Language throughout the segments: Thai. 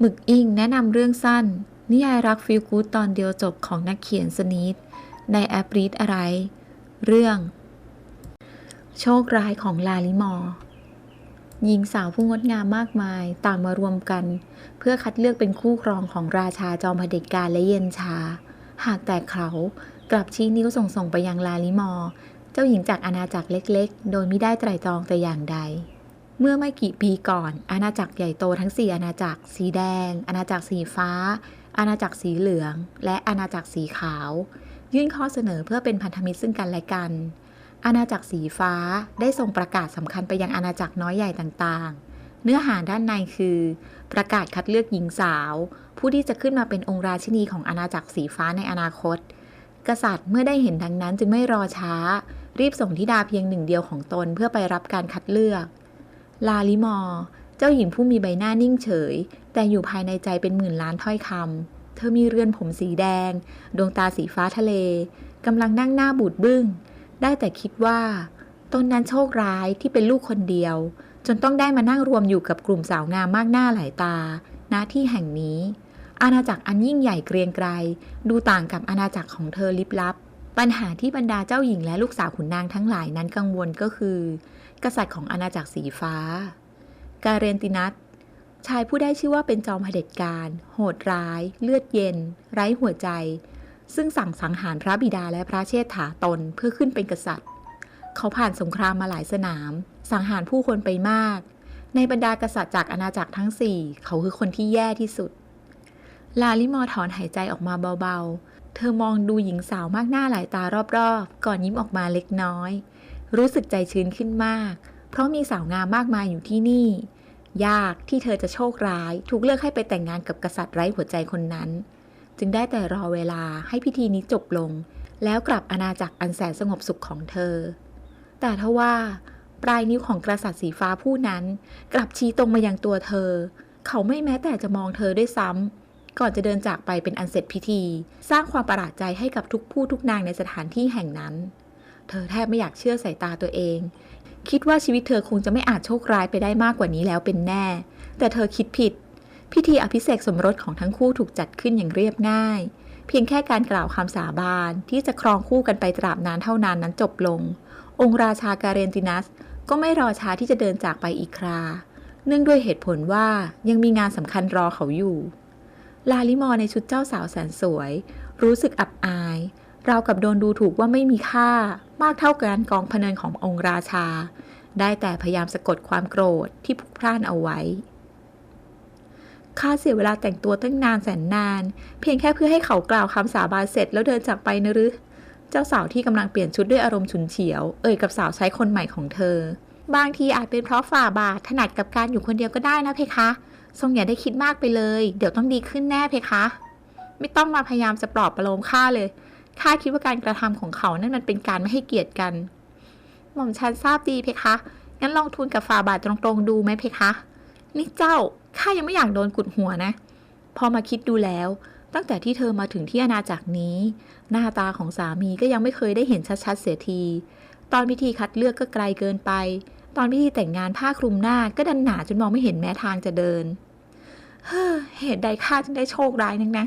หมึกอิงแนะนำเรื่องสั้น นิยายรักฟิลกูดตอนเดียวจบของนักเขียนสนีทในแอปรีดอะไร เรื่อง โชคร้ายของลาลิมอร์หญิงสาวผู้งดงามมากมายต่างมารวมกัน เพื่อคัดเลือกเป็นคู่ครองของราชาจอมเผด็จการและเย็นชา หากแต่เขากลับชี้นิ้วส่งส่งไปยังลาลิมอร์เจ้าหญิงจากอาณาจักรเล็กๆ โดยไม่ได้ไตร่ตรองแต่อย่างใด เมื่อไม่กี่ปีก่อน อาณาจักรใหญ่โตทั้ง 4 อาณาจักร สีแดง อาณาจักรสีฟ้า อาณาจักรสีเหลือง และอาณาจักรสีขาว ยื่นข้อเสนอเพื่อเป็นพันธมิตรซึ่งกันและกัน อาณาจักรสีฟ้าได้ส่งประกาศสำคัญไปยังอาณาจักรน้อยใหญ่ต่างๆ เนื้อหาด้านในคือ ประกาศคัดเลือกหญิงสาว ผู้ที่จะขึ้นมาเป็นองค์ราชินีของอาณาจักรสีฟ้าในอนาคต กษัตริย์เมื่อได้เห็นดังนั้นจึงไม่รอช้า รีบส่งธิดาเพียงหนึ่งเดียวของตนเพื่อไปรับการคัดเลือก ลาลิมอร์เจ้าหญิงผู้มีใบหน้านิ่งเฉย แต่อยู่ภายในใจเป็นหมื่นล้านถ้อยคำ เธอมีเรือนผมสีแดง ดวงตาสีฟ้าทะเลกำลังนั่งหน้าบูดบึ้ง ได้แต่คิดว่าตนนั้นโชคร้ายที่เป็นลูกคนเดียว จนต้องได้มานั่งรวมอยู่กับกลุ่มสาวงามมากหน้าหลายตา ณ ที่แห่งนี้ อาณาจักรอันยิ่งใหญ่เกรียงไกร ดูต่างกับอาณาจักรของเธอลิบลับ ปัญหาที่บรรดาเจ้าหญิงและลูกสาวขุนนางทั้งหลายนั้นกังวลก็คือ กษัตริย์ของอาณาจักรสีฟ้า การเรนตินัสชายผู้ได้ชื่อว่าเป็นจอมเผด็จการ โหดร้าย เลือดเย็น ไร้หัวใจ ซึ่งสั่งสังหารพระบิดาและพระเชษฐาตนเพื่อขึ้นเป็นกษัตริย์ เขาผ่านสงครามมาหลายสนาม สังหารผู้คนไปมาก ในบรรดากษัตริย์จากอาณาจักรทั้งสี่เขาคือคนที่แย่ที่สุด ลาลิมอร์ถอนหายใจออกมาเบาๆ เธอมองดูหญิงสาวมากหน้าหลายตารอบๆ ก่อนยิ้มออกมาเล็กน้อย รู้สึกใจชื้นขึ้นมาก เพราะมีสาวงามมากมายอยู่ที่นี่ ยากที่เธอจะโชคร้าย ถูกเลือกให้ไปแต่งงานกับกษัตริย์ไร้หัวใจคนนั้น จึงได้แต่รอเวลาให้พิธีนี้จบลง แล้วกลับอาณาจักรอันแสนสงบสุขของเธอ แต่ทว่า ปลายนิ้วของกษัตริย์สีฟ้าผู้นั้น กลับชี้ตรงมายังตัวเธอ เขาไม่แม้แต่จะมองเธอด้วยซ้ำก่อนจะเดินจากไปเป็นอันเสร็จพิธี สร้างความประหลาดใจให้กับทุกผู้ทุกนางในสถานที่แห่งนั้น เธอแทบไม่อยากเชื่อสายตาตัวเอง คิดว่าชีวิตเธอคงจะไม่อาจโชคร้ายไปได้มากกว่านี้แล้วเป็นแน่ แต่เธอคิดผิด พิธีอภิเษกสมรสของทั้งคู่ถูกจัดขึ้นอย่างเรียบง่าย เพียงแค่การกล่าวคำสาบานที่จะครองคู่กันไปตราบนานเท่านานนั้นจบลง องค์ราชาการเรนตินัสก็ไม่รอช้าที่จะเดินจากไปอีกครา เนื่องด้วยเหตุผลว่ายังมีงานสำคัญรอเขาอยู่ ลาลิมอร์ในชุดเจ้าสาวแสนสวย รู้สึกอับอาย ราวกับโดนดูถูกว่าไม่มีค่ามากเท่ากันกองพเนินขององค์ราชา ได้แต่พยายามสะกดความโกรธที่พุกพล่านเอาไว้ข้าเสียเวลาแต่งตัวตั้งนานแสนนาน เพียงแค่เพื่อให้เขากล่าวคำสาบานเสร็จแล้วเดินจากไปนะหรือเจ้าสาวที่กำลังเปลี่ยนชุดด้วยอารมณ์ฉุนเฉียว เอ่ยกับสาวใช้คนใหม่ของเธอ บางทีอาจเป็นเพราะฝ่าบาทถนัดกับการอยู่คนเดียวก็ได้นะเพคะ ทรงอย่าได้คิดมากไปเลย เดี๋ยวต้องดีขึ้นแน่เพคะ ไม่ต้องมาพยายามจะปลอบประโลมข้าเลย ข้าคิดว่าการกระทำของเขานั่นมันเป็นการไม่ให้เกียรติกัน หม่อมฉันทราบดีเพคะ งั้นลองทูลกับฝ่าบาทตรงๆดูไหมเพคะ นี่เจ้า ข้ายังไม่อยากโดนกุดหัวนะ พอมาคิดดูแล้ว ตั้งแต่ที่เธอมาถึงที่อาณาจักรนี้ หน้าตาของสามีก็ยังไม่เคยได้เห็นชัดๆเสียที ตอนพิธีคัดเลือกก็ไกลเกินไป ตอนพิธีแต่งงานผ้าคลุมหน้าก็ดันหนาจนมองไม่เห็นแม้ทางจะเดิน เฮ้อ เหตุใดข้าจึงได้โชคร้ายนักนะ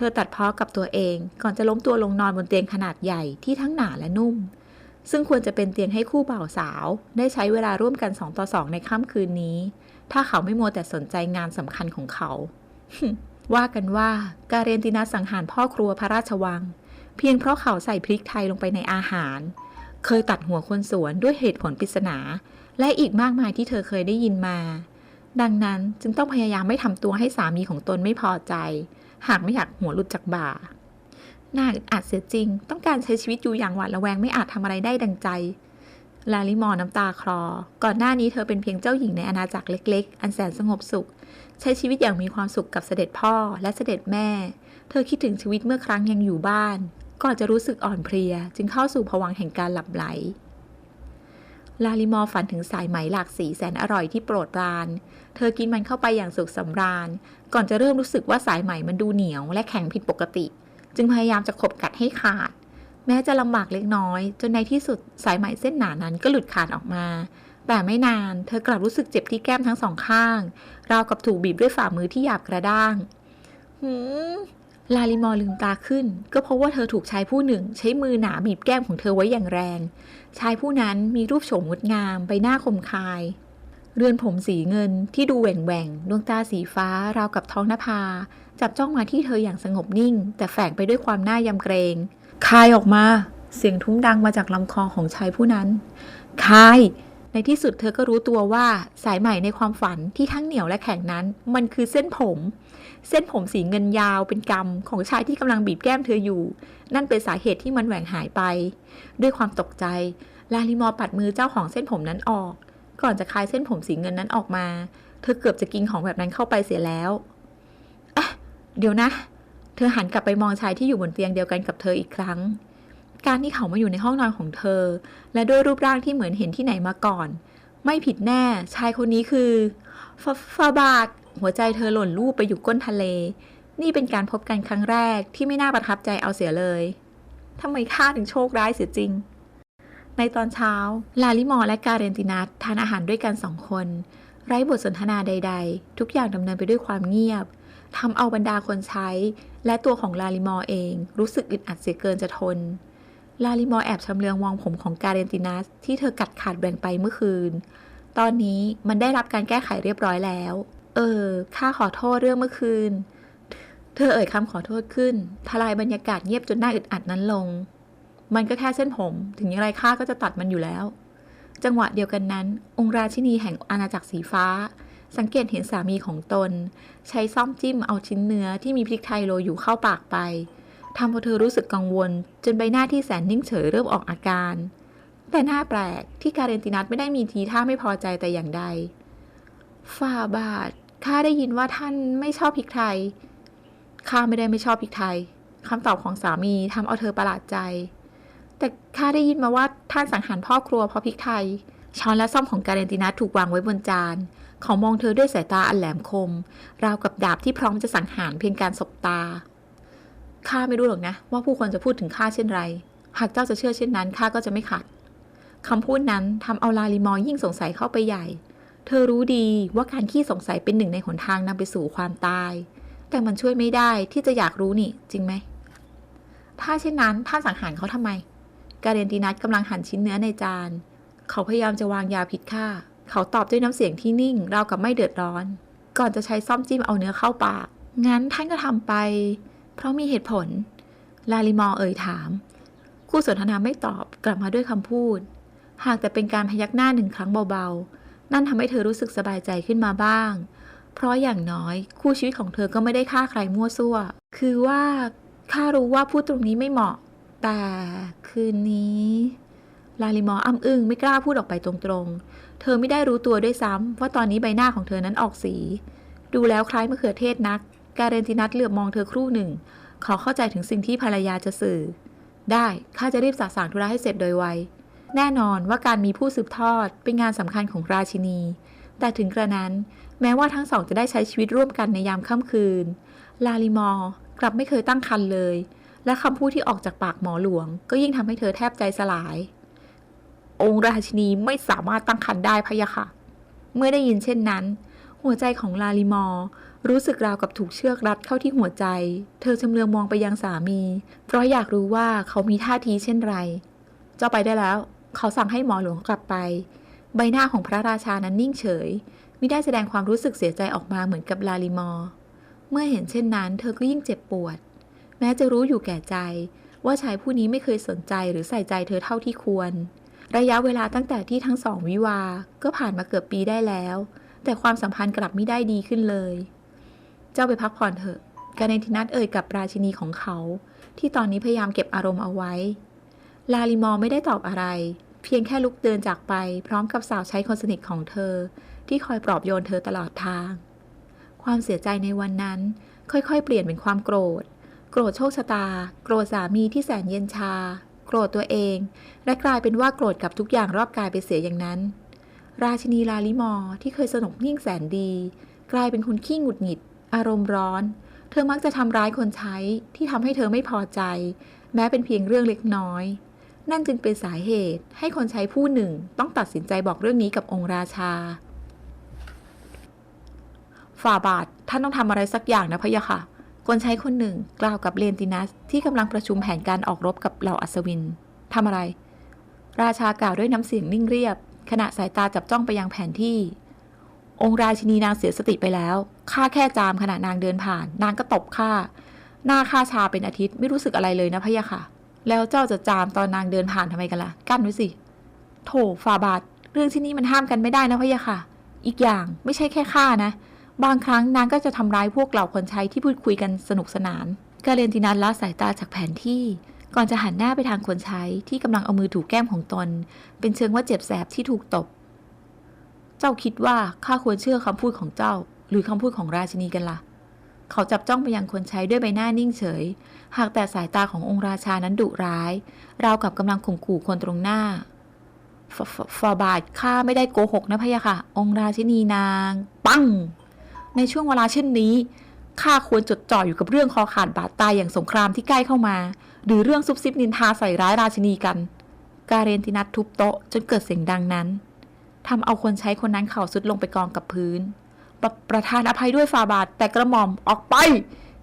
ธอตัดเพ้อกับตัวเองก่อนจะล้มตัวลงนอนบนเตียงขนาดใหญ่ที่ทั้งหนาและนุ่ม ซึ่งควรจะเป็นเตียงให้คู่บ่าวสาว ได้ใช้เวลาร่วมกันสองต่อสองในค่ำคืนนี้ ถ้าเขาไม่มัวแต่สนใจงานสำคัญของเขา ว่ากันว่าการเรนตินาสังหารพ่อครัวพระราชวัง เพียงเพราะเขาใส่พริกไทยลงไปในอาหาร เคยตัดหัวคนสวนด้วยเหตุผลปริศนา และอีกมากมายที่เธอเคยได้ยินมา ดังนั้นจึงต้องพยายามไม่ทำตัวให้สามีของตนไม่พอใจ หากไม่อยากหัวหลุดจากบ่าน่าอึดอัดเสียจริง ต้องการใช้ชีวิตอยู่อย่างหวาดระแวงไม่อาจทำอะไรได้ดังใจ ลาลิมอน้ำตาคลอ ก่อนหน้านี้เธอเป็นเพียงเจ้าหญิงในอาณาจักรเล็ก ๆ อันแสนสงบสุข ใช้ชีวิตอย่างมีความสุขกับเสด็จพ่อและเสด็จแม่ เธอคิดถึงชีวิตเมื่อครั้งยังอยู่บ้าน ก่อนจะรู้สึกอ่อนเพลีย จึงเข้าสู่ภวังแห่งการหลับไหล ลาลิมอฝันถึงสายไหมหลากสีแสนอร่อยที่โปรดปราน เธอกินมันเข้าไปอย่างสุขสำราญ ก่อนจะเริ่มรู้สึกว่าสายไหมมันดูเหนียวและแข็งผิดปกติ จึงพยายามจะขบกัดให้ขาด แม้จะลำบากเล็กน้อย จนในที่สุดสายไหมเส้นหนานั้นก็หลุดขาดออกมา แต่ไม่นานเธอกลับรู้สึกเจ็บที่แก้มทั้งสองข้าง ราวกับถูกบีบด้วยฝ่ามือที่หยาบกระด้าง หืม ลาลิมอลืมตาขึ้น ก็เพราะว่าเธอถูกชายผู้หนึ่ง ใช้มือหนาบีบแก้มของเธอไว้อย่างแรง ชายผู้นั้นมีรูปโฉมงดงามใบหน้าคมคาย เรือนผมสีเงินที่ดูแหว่งแหว่งดวงตาสีฟ้าราวกับท้องนภา จับจ้องมาที่เธออย่างสงบนิ่ง แต่แฝงไปด้วยความน่ายำเกรงคายออกมา เสียงทุ้มดังมาจากลำคอของชายผู้นั้นคายในที่สุดเธอก็รู้ตัวว่าสายใหม่ในความฝันที่ทั้งเหนียวและแข็งนั้น มันคือเส้นผม เส้นผมสีเงินยาวเป็นกำของชายที่กำลังบีบแก้มเธออยู่ นั่นเป็นสาเหตุที่มันแหว่งหายไป ด้วยความตกใจ ลาลิมอปัดมือเจ้าของเส้นผมนั้นออก ก่อนจะคลายเส้นผมสีเงินนั้นออกมา เธอเกือบจะกินของแบบนั้นเข้าไปเสียแล้วอะเดี๋ยวนะ เธอหันกลับไปมองชายที่อยู่บนเตียงเดียวกันกับเธออีกครั้ง การที่เขามาอยู่ในห้องนอนของเธอ และด้วยรูปร่างที่เหมือนเห็นที่ไหนมาก่อน ไม่ผิดแน่ ชายคนนี้คือฟาฟาบาท หัวใจเธอหล่นลูบไปอยู่ก้นทะเล นี่เป็นการพบกันครั้งแรกที่ไม่น่าประทับใจเอาเสียเลยทำไมข้าถึงโชคร้ายเสียจริง ในตอนเช้า ลาลิมอร์และการเรนตินัสทานอาหารด้วยกันสองคน ไร้บทสนทนาใด ๆ ทุกอย่างดำเนินไปด้วยความเงียบทำเอาบรรดาคนใช้ และตัวของลาลิมอร์เองรู้สึกอึดอัดเสียเกินจะทน ลาลิมอร์แอบชำเลืองมองผมของการเรนตินัสที่เธอกัดขาดแบ่งไปเมื่อคืน ตอนนี้มันได้รับการแก้ไขเรียบร้อยแล้ว เออ ข้าขอโทษเรื่องเมื่อคืน เธอเอ่ยคำขอโทษขึ้น ทลายบรรยากาศเงียบจนหน่าอึดอัดนั้นลง มันก็แค่เส้นผม ถึงอย่างไรข้าก็จะตัดมันอยู่แล้ว จังหวะเดียวกันนั้น องค์ราชินีแห่งอาณาจักรสีฟ้า สังเกตเห็นสามีของตน ใช้ซ่อมจิ้มเอาชิ้นเนื้อที่มีพริกไทยโรยอยู่เข้าปากไปทำเอาเธอรู้สึกกังวล จนใบหน้าที่แสนนิ่งเฉยเริ่มออกอาการ แต่หน้าแปลกที่การเรนตินัสไม่ได้มีทีท่าไม่พอใจแต่อย่างใด ฝ่าบาท ข้าได้ยินว่าท่านไม่ชอบพริกไทย ข้าไม่ได้ไม่ชอบพริกไทยคำตอบของสามีทำเอาเธอประหลาดใจ แต่ข้าได้ยินมาว่าท่านสังหารพ่อครัวเพราะพริกไทย ช้อนและซ่อมของการเรนตินัสถูกวางไว้บนจาน เขามองเธอด้วยสายตาอันแหลมคม ราวกับดาบที่พร้อมจะสังหารเพียงการสบตา ข้าไม่รู้หรอกนะ ว่าผู้คนจะพูดถึงข้าเช่นไร หากเจ้าจะเชื่อเช่นนั้นข้าก็จะไม่ขัดคำพูดนั้นทำเอาลาลิมอยิ่งสงสัยเข้าไปใหญ่ เธอรู้ดีว่าการขี้สงสัยเป็นหนึ่งในหนทางนำไปสู่ความตาย แต่มันช่วยไม่ได้ที่จะอยากรู้นี่ จริงไหม ถ้าเช่นนั้นท่านสังหารเขาทำไม การเรนตินัสกำลังหั่นชิ้นเนื้อในจาน เขาพยายามจะวางยาพิษฆ่า เขาตอบด้วยน้ำเสียงที่นิ่งราวกับไม่เดือดร้อน ก่อนจะใช้ซ่อมจิ้มเอาเนื้อเข้าปาก งั้นท่านก็ทำไป เพราะมีเหตุผล ลาลิมอร์เอ่ยถาม คู่สนทนาไม่ตอบกลับมาด้วยคำพูด หากแต่เป็นการพยักหน้าหนึ่งครั้งเบาๆ นั่นทำให้เธอรู้สึกสบายใจขึ้นมาบ้าง เพราะอย่างน้อยคู่ชีวิตของเธอก็ไม่ได้ฆ่าใครมั่วซั่ว คือว่าข้ารู้ว่าพูดตรงนี้ไม่เหมาะ แต่คืนนี้ ลาลิมออ้ำอึ้งไม่กล้าพูดออกไปตรงๆ เธอไม่ได้รู้ตัวด้วยซ้ำว่าตอนนี้ใบหน้าของเธอนั้นออกสี ดูแล้วคล้ายมะเขือเทศนัก การเรนตินัสเหลือบมองเธอครู่หนึ่ง ขอเข้าใจถึงสิ่งที่ภรรยาจะสื่อ ได้ข้าจะรีบสาสางธุระให้เสร็จโดยไว แน่นอนว่าการมีผู้สืบทอดเป็นงานสำคัญของราชินี แต่ถึงกระนั้นแม้ว่าทั้งสองจะได้ใช้ชีวิตร่วมกันในยามค่ำคืน ลาลิมอร์กลับไม่เคยตั้งครรภ์เลย และคำพูดที่ออกจากปากหมอหลวง ก็ยิ่งทำให้เธอแทบใจสลาย องค์ราชินีไม่สามารถตั้งครรภ์ได้พะยะค่ะ เมื่อได้ยินเช่นนั้น หัวใจของลาลิมอร์รู้สึกราวกับถูกเชือกรัดเข้าที่หัวใจ เธอชำเลืองมองไปยังสามี เพราะอยากรู้ว่าเขามีท่าทีเช่นไร เจ้าไปได้แล้ว เขาสั่งให้หมอหลวงกลับไป ใบหน้าของพระราชานั้นนิ่งเฉยไม่ได้แสดงความรู้สึกเสียใจออกมาเหมือนกับลาลิมอ เมื่อเห็นเช่นนั้น เธอก็ยิ่งเจ็บปวด แม้จะรู้อยู่แก่ใจ ว่าชายผู้นี้ไม่เคยสนใจหรือใส่ใจเธอเท่าที่ควร ระยะเวลาตั้งแต่ที่ทั้งสองวิวา ก็ผ่านมาเกือบปีได้แล้ว แต่ความสัมพันธ์กลับไม่ได้ดีขึ้นเลย เจ้าไปพักผ่อนเถอะ การเนตินัทเอ่ยกับราชินีของเขา ที่ตอนนี้พยายามเก็บอารมณ์เอาไว้ ลาลิมอร์ไม่ได้ตอบอะไร เพียงแค่ลุกเดินจากไป พร้อมกับสาวใช้คนสนิทของเธอ ที่คอยปลอบโยนเธอตลอดทาง ความเสียใจในวันนั้น ค่อยๆ เปลี่ยนเป็นความโกรธ โกรธโชคชะตา โกรธสามีที่แสนเย็นชา โกรธตัวเอง และกลายเป็นว่าโกรธกับทุกอย่างรอบกายไปเสียอย่างนั้น ราชินีลาลิมอร์ที่เคยสนบนิ่งแสนดี กลายเป็นคนขี้หงุดหงิด อารมณ์ร้อน เธอมักจะทำร้ายคนใช้ที่ทำให้เธอไม่พอใจ แม้เป็นเพียงเรื่องเล็กน้อย นั่นจึงเป็นสาเหตุให้คนใช้ผู้หนึ่งต้องตัดสินใจบอกเรื่องนี้กับองค์ราชา ฝ่าบาทท่านต้องทำอะไรสักอย่างนะพะยะค่ะคนใช้คนหนึ่งกล่าวกับเลนตินัสที่กำลังประชุมแผนการออกรบกับเหล่าอัศวินทำอะไร ราชากล่าวด้วยน้ำเสียงนิ่งเรียบ ขณะสายตาจับจ้องไปยังแผนที่ องค์ราชินีนางเสียสติไปแล้วข้าแค่จามขณะนางเดินผ่าน นางก็ตบข้าหน้าข้าชาเป็นอาทิตย์ไม่รู้สึกอะไรเลยนะพะยะค่ะ แล้วเจ้าจะจามตอนนางเดินผ่านทำไมกันล่ะ กั้นไว้สิ โถฝ่าบาท เรื่องที่นี่มันห้ามกันไม่ได้นะพะยะค่ะ อีกอย่างไม่ใช่แค่ข้านะ บางครั้งนางก็จะทำร้ายพวกเหล่าคนใช้ที่พูดคุยกันสนุกสนาน กาเรนตินันละสายตาจากแผนที่ ก่อนจะหันหน้าไปทางคนใช้ที่กำลังเอามือถูแก้มของตน เป็นเชิงว่าเจ็บแสบที่ถูกตบ เจ้าคิดว่าข้าควรเชื่อคำพูดของเจ้า หรือคำพูดของราชินีกันล่ะ เขาจับจ้องไปยังคนใช้ด้วยใบหน้านิ่งเฉย หากแต่สายตาขององค์ราชานั้นดุร้าย ราวกับกำลังข่มขู่คนตรงหน้าฟฟฟาบาทข้าไม่ได้โกหกนะพะยะค่ะ องค์ราชินีนาง ปัง ในช่วงเวลาเช่นนี้ข้าควรจดจ่ออยู่กับเรื่องคอขาดบาดตายอย่างสงครามที่ใกล้เข้ามา หรือเรื่องซุบซิบนินทาใส่ร้ายราชินีกัน การเรนตินัททุบโต๊ะจนเกิดเสียงดังนั้นทำเอาคนใช้คนนั้นเข่าสุดลงไปกองกับพื้น ปรประธานอภัยด้วยฟาบาท แต่กระหม่อมออกไป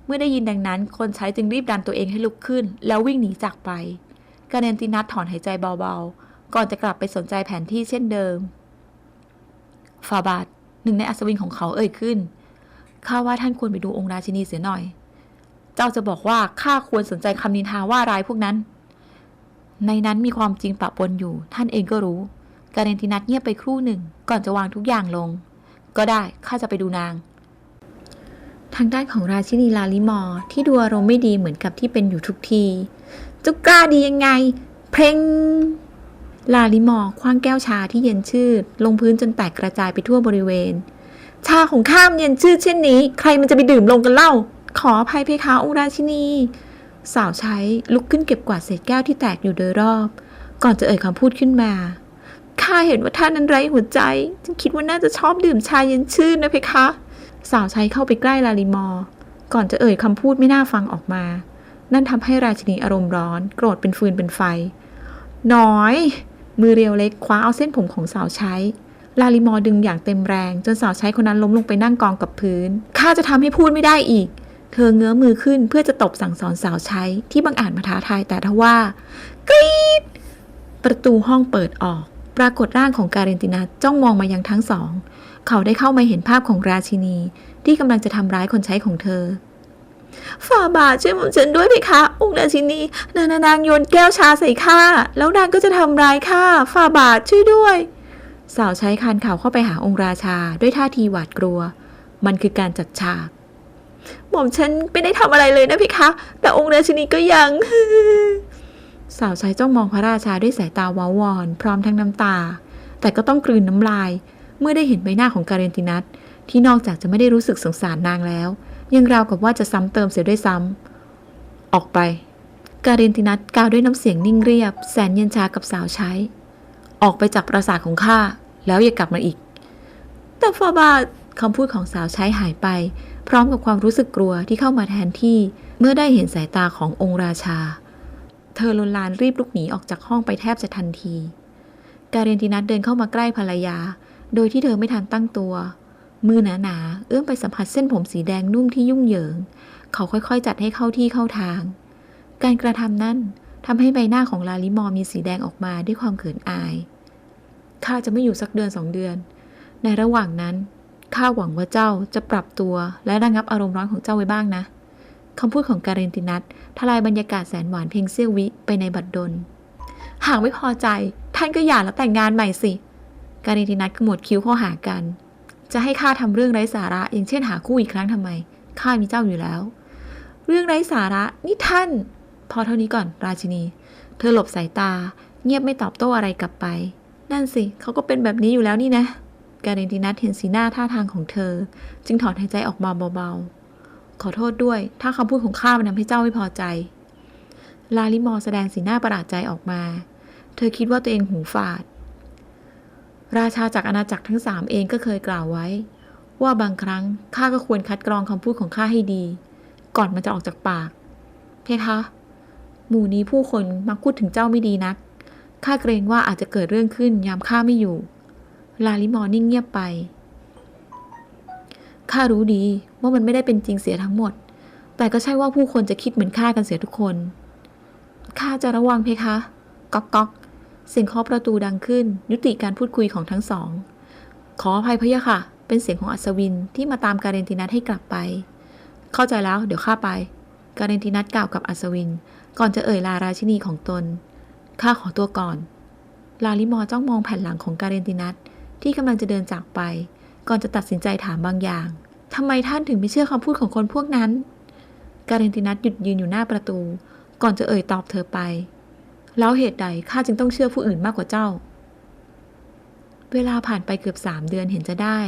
เมื่อได้ยินดังนั้น คนใช้จึงรีบดันตัวเองให้ลุกขึ้น แล้ววิ่งหนีจากไปกาเรนตินัทถอนหายใจเบาๆ ก่อนจะกลับไปสนใจแผนที่เช่นเดิมฟาบาทหนึ่งในอัศวินของเขาเอ่ยขึ้นข้าว่าท่านควรไปดูองค์ราชินีเสียหน่อย เจ้าจะบอกว่าข้าควรสนใจคำนินทาว่าร้ายพวกนั้น ในนั้นมีความจริงปะปนอยู่ ท่านเองก็รู้ การเรนตินัทเงียบไปครู่หนึ่ง ก่อนจะวางทุกอย่างลง ก็ได้ ข้าจะไปดูนาง ทางด้านของราชินีลาลิมอร์ที่ดูอารมณ์ไม่ดีเหมือนกับที่เป็นอยู่ทุกทีจ้ากล้าดียังไง เพลงลาลิมอร์คว้างแก้วชาที่เย็นชืด ลงพื้นจนแตกกระจายไปทั่วบริเวณ ชาของข้ามเย็นชืดเช่นนี้ ใครมันจะไปดื่มลงกันเล่า ขออภัยเพคะองค์ราชินี สาวใช้ลุกขึ้นเก็บกวาดเศษแก้วที่แตกอยู่โดยรอบ ก่อนจะเอ่ยคำพูดขึ้นมา ข้าเห็นว่าท่านนั้นไร้หัวใจ จึงคิดว่าน่าจะชอบดื่มชาเย็นชื่นนะเพคะ สาวใช้เข้าไปใกล้ลาลิมอร์ก่อนจะเอ่ยคำพูดไม่น่าฟังออกมา นั่นทำให้ราชินีอารมณ์ร้อน โกรธเป็นฟืนเป็นไฟ น้อย มือเรียวเล็กคว้าเอาเส้นผมของสาวใช้ ลาลิมอร์ดึงอย่างเต็มแรง จนสาวใช้คนนั้นล้มลงไปนั่งกองกับพื้น ข้าจะทำให้พูดไม่ได้อีก เธอเงื้อมือขึ้นเพื่อจะตบสั่งสอนสาวใช้ที่บังอาจมาท้าทายแต่ทว่า กรี๊ดประตูห้องเปิดออก ปรากฏร่างของการเรนตินาจ้องมองมายังทั้งสอง เขาได้เข้ามาเห็นภาพของราชินี ที่กำลังจะทำร้ายคนใช้ของเธอฝ่าบาทช่วยหม่อมฉันด้วยไหมคะ องค์ราชินีนางนางโยนแก้วชาใส่ข้าแล้วนางก็จะทำร้ายข้าฝ่าบาทช่วยด้วย สาวใช้คานข่าวเข้าไปหาองค์ราชาด้วยท่าทีหวาดกลัว มันคือการจัดฉาก หม่อมฉันไม่ได้ทำอะไรเลยนะพี่คะ แต่องค์ราชินีก็ยัง สาวใช้จ้องมองพระราชาด้วยสายตาวาวอนพร้อมทั้งน้ำตา แต่ก็ต้องกลืนน้ำลาย เมื่อได้เห็นใบหน้าของการเรนตินัทที่นอกจากจะไม่ได้รู้สึกสงสารนางแล้ว ยังราวกับว่าจะซ้ำเติมเสียด้วยซ้ำออกไป การเรนตินัทกล่าวด้วยน้ำเสียงนิ่งเรียบ แสนเย็นชากับสาวใช้ ออกไปจากปราสาทของข้าแล้วอย่ากลับมาอีก แต่ฟาบาทคำพูดของสาวใช้หายไป พร้อมกับความรู้สึกกลัวที่เข้ามาแทนที่เมื่อได้เห็นสายตาขององค์ราชา เธอลนลานรีบลุกหนีออกจากห้องไปแทบจะทันที การเรนตินัทเดินเข้ามาใกล้ภรรยา โดยที่เธอไม่ทันตั้งตัว มือหนาๆเอื้อมไปสัมผัสเส้นผมสีแดงนุ่มที่ยุ่งเหยิง เขาค่อยๆ จัดให้เข้าที่เข้าทาง การกระทำนั้นทำให้ใบหน้าของลาลิมอมีสีแดงออกมาด้วยความเขินอาย ข้าจะไม่อยู่สักเดือนสองเดือน ในระหว่างนั้นข้าหวังว่าเจ้าจะปรับตัวและระงับอารมณ์ร้อนของเจ้าไว้บ้างนะ คำพูดของการเรนตินัททลายบรรยากาศแสนหวานเพียงเสี้ยววิไปในบัดดล หากไม่พอใจ ท่านก็หย่าแล้วแต่งงานใหม่สิ การเรนตินัทขมวดคิ้วข้าหากัน จะให้ข้าทำเรื่องไร้สาระ อย่างเช่นหาคู่อีกครั้งทำไม ข้ามีเจ้าอยู่แล้ว เรื่องไร้สาระนี่ท่าน พอเท่านี้ก่อนราชินี เธอหลบสายตา เงียบไม่ตอบโต้อะไรกลับไป นั่นสิเขาก็เป็นแบบนี้อยู่แล้วนี่นะการเรนตินัทเห็นสีหน้าท่าทางของเธอ จึงถอนหายใจออกมาเบาๆ ขอโทษด้วย ถ้าคำพูดของข้ามันทำให้เจ้าไม่พอใจ ลาลิมอร์แสดงสีหน้าประหลาดใจออกมา เธอคิดว่าตัวเองหูฝาด ราชาจากอาณาจักรทั้งสามเองก็เคยกล่าวไว้ ว่าบางครั้งข้าก็ควรคัดกรองคำพูดของข้าให้ดี ก่อนมันจะออกจากปาก เพคะ หมู่นี้ผู้คนมักพูดถึงเจ้าไม่ดีนักข้าเกรงว่าอาจจะเกิดเรื่องขึ้นยามข้าไม่อยู่ ลาลิมอร์นิ่งเงียบไป ข้ารู้ดีว่ามันไม่ได้เป็นจริงเสียทั้งหมด แต่ก็ใช่ว่าผู้คนจะคิดเหมือนข้ากันเสียทุกคน ข้าจะระวังเพคะ ก๊อกก๊อกเสียงเคาะประตูดังขึ้น ยุติการพูดคุยของทั้งสอง ขออภัยพะยะค่ะ เป็นเสียงของอัศวินที่มาตามการเรนตินัทให้กลับไป เข้าใจแล้ว เดี๋ยวข้าไป การเรนตินัทกล่าวกับอัศวิน ก่อนจะเอ่ยลาราชินีของตน ข้าขอตัวก่อน ลาลิมอจ้องมองแผ่นหลังของการเรนตินัทที่กำลังจะเดินจากไป ก่อนจะตัดสินใจถามบางอย่างทำไมท่านถึงไม่เชื่อคำพูดของคนพวกนั้น การเรนตินัทหยุดยืนอยู่หน้าประตู ก่อนจะเอ่ยตอบเธอไป แล้วเหตุใดข้าจึงต้องเชื่อผู้อื่นมากกว่าเจ้า เวลาผ่านไปเกือบสามเดือนเห็นจะได้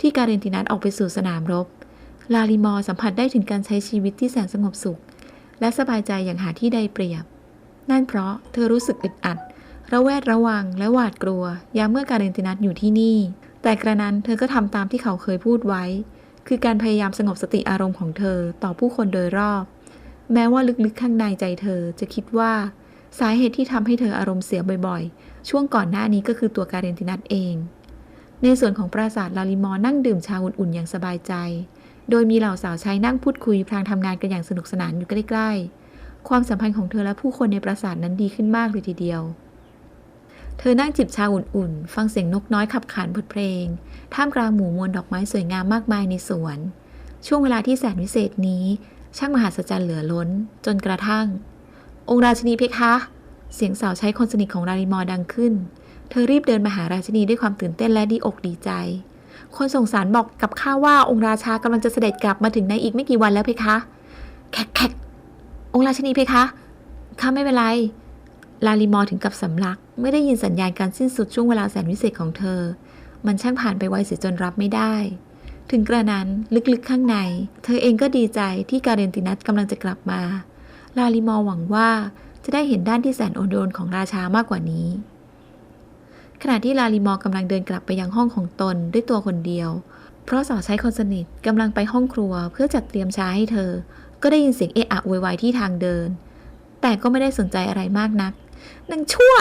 ที่การเรนตินัทออกไปสู่สนามรบ ลาลิมอสัมผัสได้ถึงการใช้ชีวิตที่แสนสงบสุข และสบายใจอย่างหาที่ใดเปรียบ นั่นเพราะเธอรู้สึกอึดอัด ระแวดระวังและหวาดกลัวยามเมื่อการเรนตินัทอยู่ที่นี่ แต่กระนั้นเธอก็ทำตามที่เขาเคยพูดไว้ คือการพยายามสงบสติอารมณ์ของเธอต่อผู้คนโดยรอบ แม้ว่าลึกๆข้างในใจเธอจะคิดว่า สาเหตุที่ทำให้เธออารมณ์เสียบ่อยๆ ช่วงก่อนหน้านี้ก็คือตัวการเรนตินัทเอง ในส่วนของปราสาทลาลิมอนั่งดื่มชาอุ่นๆอย่างสบายใจ โดยมีเหล่าสาวใช้นั่งพูดคุยพลางทำงานกันอย่างสนุกสนานอยู่ใกล้ๆ ความสัมพันธ์ของเธอและผู้คนในปราสาทนั้นดีขึ้นมากเลยทีเดียว เธอนั่งจิบชาอุ่นๆ ฟังเสียงนกน้อยขับขานบทเพลง ท่ามกลางหมู่มวลดอกไม้สวยงามมากมายในสวน ช่วงเวลาที่แสนวิเศษนี้ ช่างมหัศจรรย์เหลือล้น จนกระทั่ง องค์ราชินีเพคะ เสียงสาวใช้คนสนิทของราริมอดังขึ้น เธอรีบเดินมาหาราชินีด้วยความตื่นเต้นและดีอกดีใจ คนส่งสารบอกกับข้าว่าองค์ราชากำลังจะเสด็จกลับมาถึงในอีกไม่กี่วันแล้วเพคะ แขกแขกองค์ราชินีเพคะข้าไม่เป็นไรลาลิมอถึงกับสำลัก ไม่ได้ยินสัญญาณการสิ้นสุดช่วงเวลาแสนวิเศษของเธอ มันช่างผ่านไปไวเสียจนรับไม่ได้ ถึงกระนั้นลึกๆข้างใน เธอเองก็ดีใจที่การเรนตินัสกำลังจะกลับมา ลาลิมอร์หวังว่าจะได้เห็นด้านที่แสนโอโดนของราชามากกว่านี้ ขณะที่ลาลิมอร์กำลังเดินกลับไปยังห้องของตนด้วยตัวคนเดียว เพราะสาวใช้คนสนิทกำลังไปห้องครัวเพื่อจัดเตรียมชาให้เธอ ก็ได้ยินเสียงเอะอะโวยวายที่ทางเดิน แต่ก็ไม่ได้สนใจอะไรมากนักนางชั่ว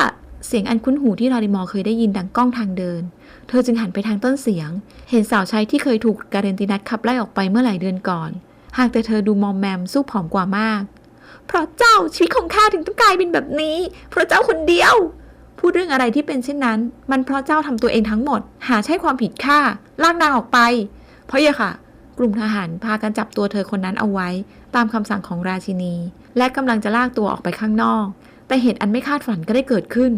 เสียงอันคุ้นหูที่ลาลิมอร์เคยได้ยินดังก้องทางเดิน เธอจึงหันไปทางต้นเสียง เห็นสาวใช้ที่เคยถูกการเรนตินัสขับไล่ออกไปเมื่อหลายเดือนก่อน หากแต่เธอดูมอมแมมสู้ผอมกว่ามาก เพราะเจ้าชีวิตของข้าถึงต้องกลายเป็นแบบนี้ เพราะเจ้าคนเดียว พูดเรื่องอะไรที่เป็นเช่นนั้น มันเพราะเจ้าทำตัวเองทั้งหมด หาใช่ความผิดข้าลากนางออกไป เพราะเยอะค่ะ กลุ่มทหารพากันจับตัวเธอคนนั้นเอาไว้ ตามคำสั่งของราชินี และกำลังจะลากตัวออกไปข้างนอก แต่เหตุอันไม่คาดฝันก็ได้เกิดขึ้น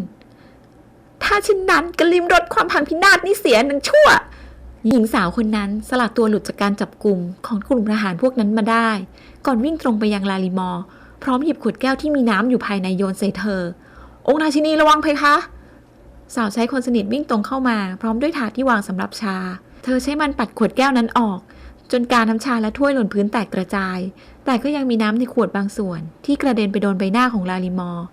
ถ้าเช่นนั้นกลิมรถความพังพินาศนี่เสียนังชั่ว หญิงสาวคนนั้นสลัดตัวหลุดจากการจับกลุ่มของกลุ่มทหารพวกนั้นมาได้ ก่อนวิ่งตรงไปยังลาลิมอ พร้อมหยิบขวดแก้วที่มีน้ำอยู่ภายในโยนใส่เธอ องค์ราชินีระวังเพคะ สาวใช้คนสนิทวิ่งตรงเข้ามา พร้อมด้วยถาดที่วางสำหรับชา เธอใช้มันปัดขวดแก้วนั้นออกจนการน้ำชาและถ้วยหล่นพื้นแตกกระจาย แต่ก็ยังมีน้ำในขวดบางส่วน ที่กระเด็นไปโดนใบหน้าของลาลิมอร์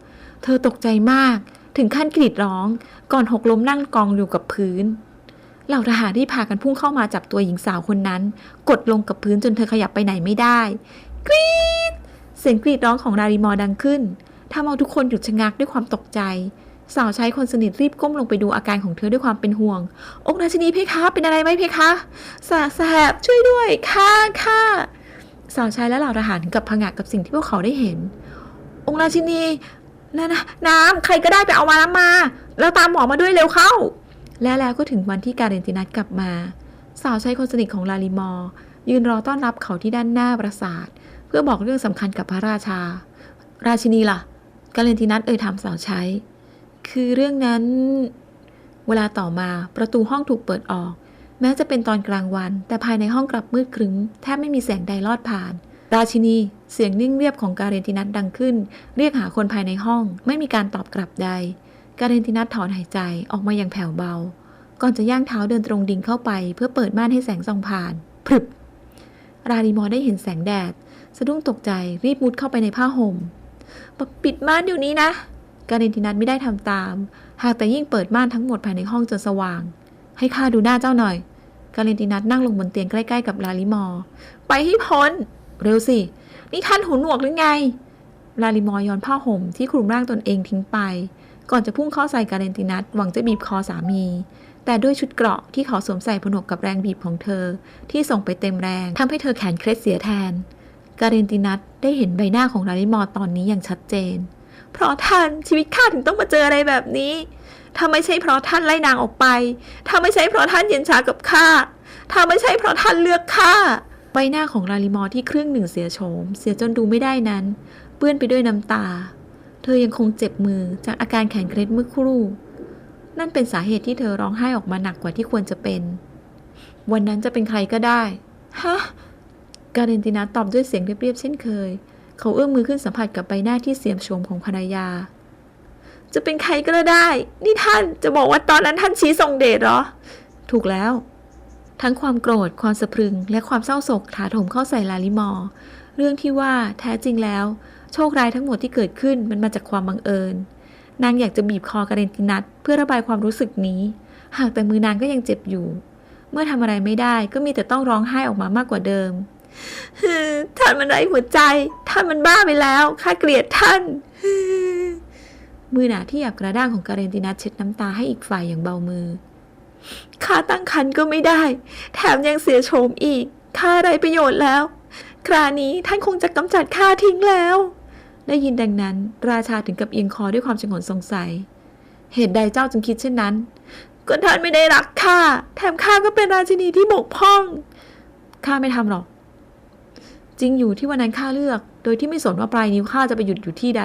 เธอตกใจมาก ถึงขั้นกรีดร้อง ก่อนหกล้มนั่งกองอยู่กับพื้น เหล่าทหารที่พากันพุ่งเข้ามาจับตัวหญิงสาวคนนั้น กดลงกับพื้นจนเธอขยับไปไหนไม่ได้ กรีด เสียงกรีดร้องของลาลิมอร์ดังขึ้นทำเอาทุกคนหยุดชะงักด้วยความตกใจ สาวใช้คนสนิทรีบก้มลงไปดูอาการของเธอด้วยความเป็นห่วง องค์ราชินีเพคะ เป็นอะไรไหมเพคะสาแสบช่วยด้วยค่ะค่ะสาวใช้และเหล่าทหารกับผงะกับสิ่งที่พวกเขาได้เห็น องค์ราชินี นะนะน้ำใครก็ได้ไปเอามาน้ำมา แล้วตามหมอมาด้วยเร็วเข้า และแล้วก็ถึงวันที่การเรนตินัสกลับมา สาวใช้คนสนิทของลาลิมอร์ยืนรอต้อนรับเขาที่ด้านหน้าปราสาท เพื่อบอกเรื่องสำคัญกับพระราชา ราชินีล่ะ กาเลนตินัสเอ่ยถามสาวใช้ คือเรื่องนั้น เวลาต่อมาประตูห้องถูกเปิดออก แม้จะเป็นตอนกลางวัน แต่ภายในห้องกลับมืดครึ้มแทบไม่มีแสงใดลอดผ่าน ราชินีเสียงนิ่งเรียบของการเรนตินัสดังขึ้น เรียกหาคนภายในห้อง ไม่มีการตอบกลับใด การเรนตินัสถอนหายใจออกมาอย่างแผ่วเบา ก่อนจะย่างเท้าเดินตรงดิ่งเข้าไป เพื่อเปิดม่านให้แสงส่องผ่านพรึบราริมอร์ได้เห็นแสงแดด สะดุ้งตกใจรีบมุดเข้าไปในผ้าห่มปิดม่านเดี๋ยวนี้นะ การเรนตินัทไม่ได้ทำตาม หากแต่ยิ่งเปิดม่านทั้งหมดภายในห้องจนสว่าง ให้ข้าดูหน้าเจ้าหน่อย การเรนตินัทนั่งลงบนเตียงใกล้ ๆ กับลาลิมอร์ไปให้พ้น เร็วสิ นี่ท่านหูหนวกหรือไง ลาลิมอย้อนผ้าห่มที่คลุมร่างตนเองทิ้งไป ก่อนจะพุ่งเข้าใส่กาเรนตินัสหวังจะบีบคอสามี แต่ด้วยชุดเกราะที่เขาสวมใส่ผนวกกับแรงบีบของเธอ ที่ส่งไปเต็มแรงทำให้เธอแขนเคล็ดเสียแทน กาเรนตินัสได้เห็นใบหน้าของลาลิมอตอนนี้อย่างชัดเจน เพราะท่านชีวิตข้าถึงต้องมาเจออะไรแบบนี้ถ้าไม่ใช่เพราะท่านไล่นางออกไป ถ้าไม่ใช่เพราะท่านเย็นชากับข้า ถ้าไม่ใช่เพราะท่านเลือกข้า ใบหน้าของลาลิมอที่ครึ่งหนึ่งเสียโฉม เสียจนดูไม่ได้นั้น เปื้อนไปด้วยน้ำตา เธอยังคงเจ็บมือจากอาการแขนเคล็ดเมื่อครู่ นั่นเป็นสาเหตุที่เธอร้องไห้ออกมาหนักกว่าที่ควรจะเป็น วันนั้นจะเป็นใครก็ได้ ฮะ การเรนตินาตอบด้วยเสียงเรียบๆเช่นเคย เขาเอื้อมมือขึ้นสัมผัสกับใบหน้าที่เสียมโฉมของภรรยา จะเป็นใครก็ได้ นี่ท่านจะบอกว่าตอนนั้นท่านชี้ส่งเดชเหรอ ถูกแล้ว ทั้งความโกรธ ความสะพรึง และความเศร้าโศกถาถมเข้าใส่ลาลิมอร์เรื่องที่ว่าแท้จริงแล้ว โชคร้ายทั้งหมดที่เกิดขึ้นมันมาจากความบังเอิญ นางอยากจะบีบคอการเรนตินัทเพื่อระบายความรู้สึกนี้ หากแต่มือนางก็ยังเจ็บอยู่ เมื่อทำอะไรไม่ได้ก็มีแต่ต้องร้องไห้ออกมามากกว่าเดิมฮึท่านมันไร้หัวใจ ท่านมันบ้าไปแล้ว ข้าเกลียดท่านฮึมือหนาที่หยาบกระด้างของการเรนตินัทเช็ดน้ำตาให้อีกฝ่ายอย่างเบามือ ข้าตั้งครรภ์ก็ไม่ได้ แถมยังเสียโฉมอีกข้าไรประโยชน์แล้ว ครานี้ท่านคงจะกำจัดข้าทิ้งแล้ว ได้ยินดังนั้น ราชาถึงกับเอียงคอด้วยความชงนสงสัย เหตุใดเจ้าจึงคิดเช่นนั้น ก็ท่านไม่ได้รักข้า แถมข้าก็เป็นราชินีที่บกพร่อง ข้าไม่ทำหรอก จริงอยู่ที่วันนั้นข้าเลือก โดยที่ไม่สนว่าปลายนิ้วข้าจะไปหยุดอยู่ที่ใด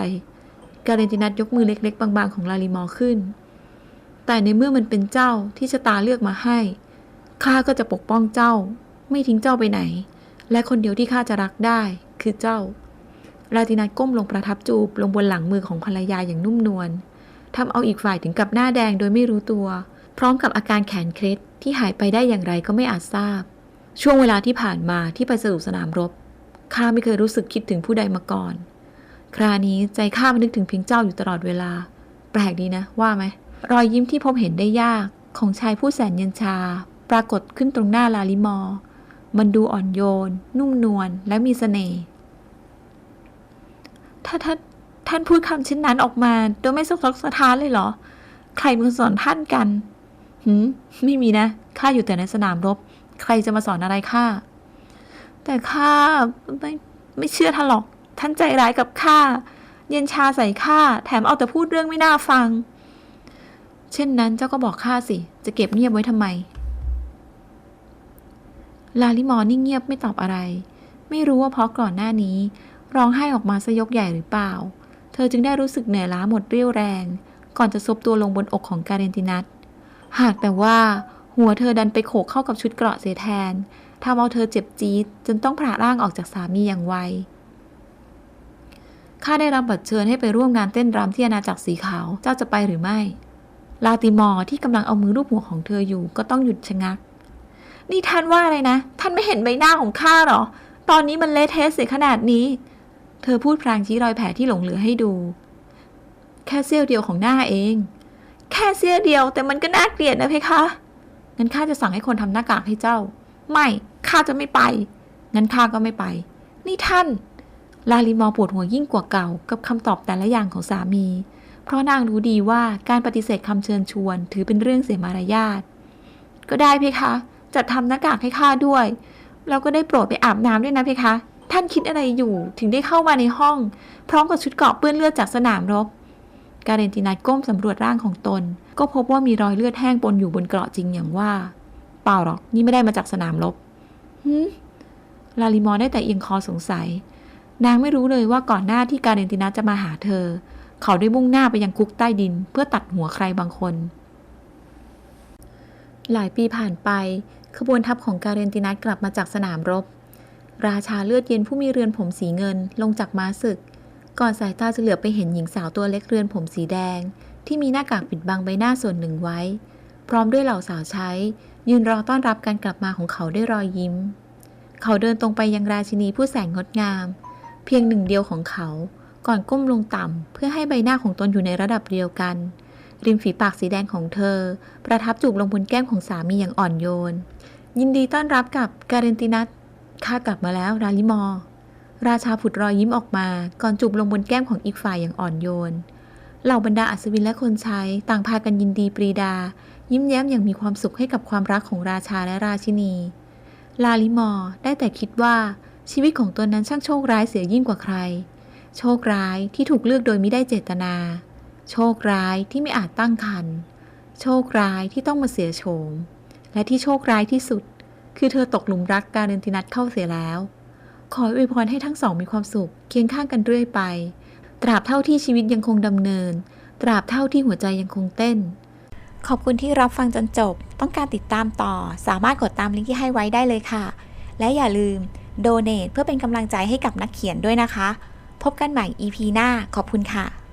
การเรนตินัทยกมือเล็ก ๆ บางๆของลาลิมอขึ้น แต่ในเมื่อมันเป็นเจ้าที่ชะตาเลือกมาให้ ข้าก็จะปกป้องเจ้า ไม่ทิ้งเจ้าไปไหน และคนเดียวที่ข้าจะรักได้ คือเจ้าลาตินัทก้มลงประทับจูบลงบนหลังมือของภรรยาอย่างนุ่มนวลทำเอาอีกฝ่ายถึงกับหน้าแดงโดยไม่รู้ตัว พร้อมกับอาการแขนเคล็ดที่หายไปได้อย่างไรก็ไม่อาจทราบ ช่วงเวลาที่ผ่านมาที่ไปสรุปสนามรบ ข้าไม่เคยรู้สึกคิดถึงผู้ใดมาก่อน ครานี้ใจข้ามันนึกถึงเพียงเจ้าอยู่ตลอดเวลา แปลกดีนะว่าไหม รอยยิ้มที่พบเห็นได้ยากของชายผู้แสนเย็นชา ปรากฏขึ้นตรงหน้าลาลิมอร์มันดูอ่อนโยน นุ่มนวลและมีเสน่ห์ถ้าท่านท่านพูดคำเช่นนั้นออกมา โดยไม่สะทกสะท้านเลยเหรอ ใครมันสอนท่านกันหืมไม่มีนะข้าอยู่แต่ในสนามรบ ใครจะมาสอนอะไรข้าแต่ข้าไม่ไม่เชื่อท่านหรอก ท่านใจร้ายกับข้า เย็นชาใส่ข้า แถมเอาแต่พูดเรื่องไม่น่าฟัง เช่นนั้นเจ้าก็บอกข้าสิ จะเก็บเงียบไว้ทำไม ลาลิมอร์นิ่งเงียบไม่ตอบอะไร ไม่รู้ว่าเพราะก่อนหน้านี้ ร้องไห้ออกมาซะยกใหญ่หรือเปล่า เธอจึงได้รู้สึกเหนื่อยล้าหมดเรี่ยวแรง ก่อนจะซบตัวลงบนอกของการเรนตินัทหากแต่ว่าหัวเธอดันไปโขกเข้ากับชุดเกราะเสียแทนทำเอาเธอเจ็บจี๊ดจนต้องผ่าร่างออกจากสามีอย่างไวข้าได้รับบัตรเชิญให้ไปร่วมงานเต้นรำที่อาณาจักรสีขาว เจ้าจะไปหรือไม่ ลาติมอร์ที่กำลังเอามือรูปหัวของเธออยู่ก็ต้องหยุดชะงัก นี่ท่านว่าอะไรนะ ท่านไม่เห็นใบหน้าของข้าหรอ ตอนนี้มันเละเทะเสียขนาดนี้ เธอพูดพลางชี้รอยแผลที่หลงเหลือให้ดู แค่เสี้ยวเดียวของหน้าเอง แค่เสี้ยวเดียวแต่มันก็น่าเกลียดนะเพคะ งั้นข้าจะสั่งให้คนทำหน้ากากให้เจ้า ไม่ ข้าจะไม่ไป งั้นข้าก็ไม่ไป นี่ท่าน ลาลิมอร์ปวดหัวยิ่งกว่าเก่า กับคำตอบแต่ละอย่างของสามี เพราะนางรู้ดีว่าการปฏิเสธคำเชิญชวน ถือเป็นเรื่องเสียมารยาท ก็ได้เพคะจัดทำหน้ากากให้ข้าด้วย แล้วก็ได้โปรดไปอาบน้ำด้วยนะเพคะ ท่านคิดอะไรอยู่ถึงได้เข้ามาในห้อง พร้อมกับชุดเกราะเปื้อนเลือดจากสนามรบ การเรนตินัทก้มสำรวจร่างของตน ก็พบว่ามีรอยเลือดแห้งปนอยู่บนเกราะจริงอย่างว่า เปล่าหรอก นี่ไม่ได้มาจากสนามรบหืมลาลิมอร์ได้แต่เอียงคอสงสัย นางไม่รู้เลยว่าก่อนหน้าที่การเรนตินัทจะมาหาเธอ เขาได้มุ่งหน้าไปยังคุกใต้ดิน เพื่อตัดหัวใครบางคน หลายปีผ่านไป ขบวนทัพของการเรนตินัทกลับมาจากสนามรบ ราชาเลือดเย็นผู้มีเรือนผมสีเงินลงจากม้าศึก ก่อนสายตาจะเหลือบไปเห็นหญิงสาวตัวเล็กเรือนผมสีแดง ที่มีหน้ากากปิดบังใบหน้าส่วนหนึ่งไว้ พร้อมด้วยเหล่าสาวใช้ ยืนรอต้อนรับการกลับมาของเขาด้วยรอยยิ้ม เขาเดินตรงไปยังราชินีผู้แสนงดงาม เพียงหนึ่งเดียวของเขา ก่อนก้มลงต่ำเพื่อให้ใบหน้าของตนอยู่ในระดับเดียวกัน ริมฝีปากสีแดงของเธอ ประทับจูบลงบนแก้มของสามีอย่างอ่อนโยน ยินดีต้อนรับกับการเรนตินัทข้ากลับมาแล้วราลิมอรราชาผุดรอยยิ้มออกมา ก่อนจูบลงบนแก้มของอีกฝ่ายอย่างอ่อนโยน เหล่าบรรดาอัศวินและคนใช้ต่างพากันยินดีปรีดา ยิ้มแย้มอย่างมีความสุขให้กับความรักของราชาและราชินี ลาลิมอรได้แต่คิดว่าชีวิตของตนนั้นช่างโชคร้ายเสียยิ่งกว่าใคร โชคร้ายที่ถูกเลือกโดยไม่ได้เจตนา โชคร้ายที่ไม่อาจตั้งครรภ์โชคร้ายที่ต้องมาเสียโฉม และที่โชคร้ายที่สุด คือเธอตกหลุมรักการเรนตินัทเข้าเสียแล้ว ขออวยพรให้ทั้งสองมีความสุข เคียงข้างกันเรื่อยไป ตราบเท่าที่ชีวิตยังคงดำเนิน ตราบเท่าที่หัวใจยังคงเต้น ขอบคุณที่รับฟังจนจบ ต้องการติดตามต่อ สามารถกดตามลิงก์ที่ให้ไว้ได้เลยค่ะ และอย่าลืมโดเน a เพื่อเป็นกำลังใจให้กับนักเขียนด้วยนะคะ พบกันใหม่ EP หน้า ขอบคุณค่ะ